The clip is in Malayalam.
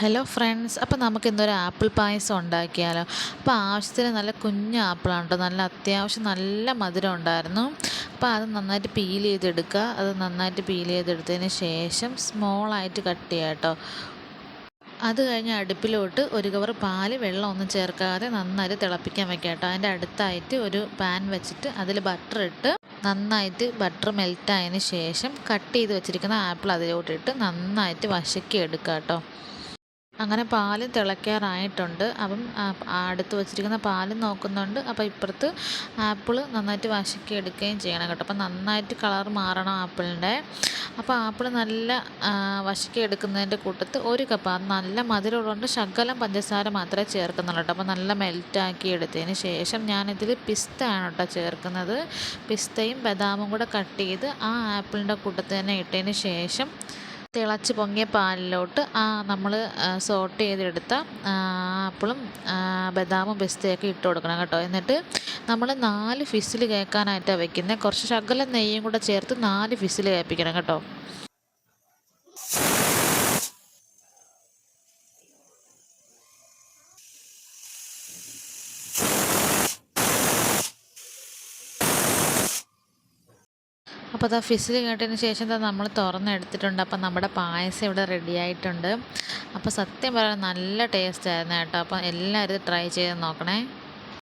ഹലോ ഫ്രണ്ട്സ് അപ്പോൾ നമുക്ക് ഇന്നൊരു ആപ്പിൾ പായസം ഉണ്ടാക്കിയാലോ? അപ്പോൾ ആവശ്യത്തിന് നല്ല കുഞ്ഞ് ആപ്പിളാണ് കേട്ടോ നല്ല അത്യാവശ്യം നല്ല മധുരം ഉണ്ടായിരുന്നു. അപ്പോൾ അത് നന്നായിട്ട് പീൽ ചെയ്തെടുക്കുക. അത് നന്നായിട്ട് പീൽ ചെയ്തെടുത്തതിന് ശേഷം സ്മോളായിട്ട് കട്ട് ചെയ്യുക കേട്ടോ അത് കഴിഞ്ഞ് അടുപ്പിലോട്ട് ഒരു കവർ പാൽ വെള്ളം ഒന്നും ചേർക്കാതെ നന്നായിട്ട് തിളപ്പിക്കാൻ വെക്കാം കേട്ടോ അതിന്റെ അടുത്തായിട്ട് ഒരു പാൻ വെച്ചിട്ട് അതിൽ ബട്ടർ ഇട്ട് നന്നായിട്ട് ബട്ടർ മെൽറ്റ് ആയതിന് ശേഷം കട്ട് ചെയ്ത് വെച്ചിരിക്കുന്ന ആപ്പിൾ അതിലോട്ടിട്ട് നന്നായിട്ട് വശക്കി എടുക്കുക കേട്ടോ അങ്ങനെ പാൽ തിളയ്ക്കാറായിട്ടുണ്ട്. അപ്പം അടുത്ത് വെച്ചിരിക്കുന്ന പാൽ നോക്കുന്നുണ്ട്. അപ്പോൾ ഇപ്പുറത്ത് ആപ്പിൾ നന്നായിട്ട് വശക്കി എടുക്കുകയും ചെയ്യണം കേട്ടോ. അപ്പം നന്നായിട്ട് കളർ മാറണം ആപ്പിളിന്റെ. അപ്പോൾ ആപ്പിൾ നല്ല വശക്കി എടുക്കുന്നതിന്റെ കൂട്ടത്ത് ഒരു കപ്പ് അത് നല്ല മധുരമുള്ളതുകൊണ്ട് ശകലം പഞ്ചസാര മാത്രമേ ചേർക്കുന്നുള്ളൂ അപ്പോൾ നല്ല മെൽറ്റാക്കി എടുത്തതിന് ശേഷം ഞാനിതിൽ പിസ്ത ആണ് കേട്ടോ ചേർക്കുന്നത്. പിസ്തയും ബദാമും കൂടെ കട്ട് ചെയ്ത് ആ ആപ്പിളിന്റെ കൂട്ടത്തിൽ തന്നെ ഇട്ടതിന് ശേഷം തിളച്ച് പൊങ്ങിയ പാലിലോട്ട് ആ നമ്മൾ സോട്ട് ചെയ്തെടുത്ത ആപ്പിളും ബദാമും പിസ്തയൊക്കെ ഇട്ട് കൊടുക്കണം കേട്ടോ. എന്നിട്ട് നമ്മൾ നാല് ഫിസിൽ കേൾക്കാനായിട്ടാണ് വെക്കുന്നത് കുറച്ച് ശകലം നെയ്യും കൂടെ ചേർത്ത് നാല് ഫിസിൽ കേൾപ്പിക്കണം കേട്ടോ. അപ്പോൾ അത് ഫിസിൽ കേട്ടതിന് ശേഷം നമ്മൾ തുറന്നെടുത്തിട്ടുണ്ട്. അപ്പം നമ്മുടെ പായസം ഇവിടെ റെഡി ആയിട്ടുണ്ട്. അപ്പോൾ സത്യം പറയാൻ നല്ല ടേസ്റ്റ് ആയിരുന്നു കേട്ടോ. അപ്പം എല്ലാവരും ട്രൈ ചെയ്ത് നോക്കണേ.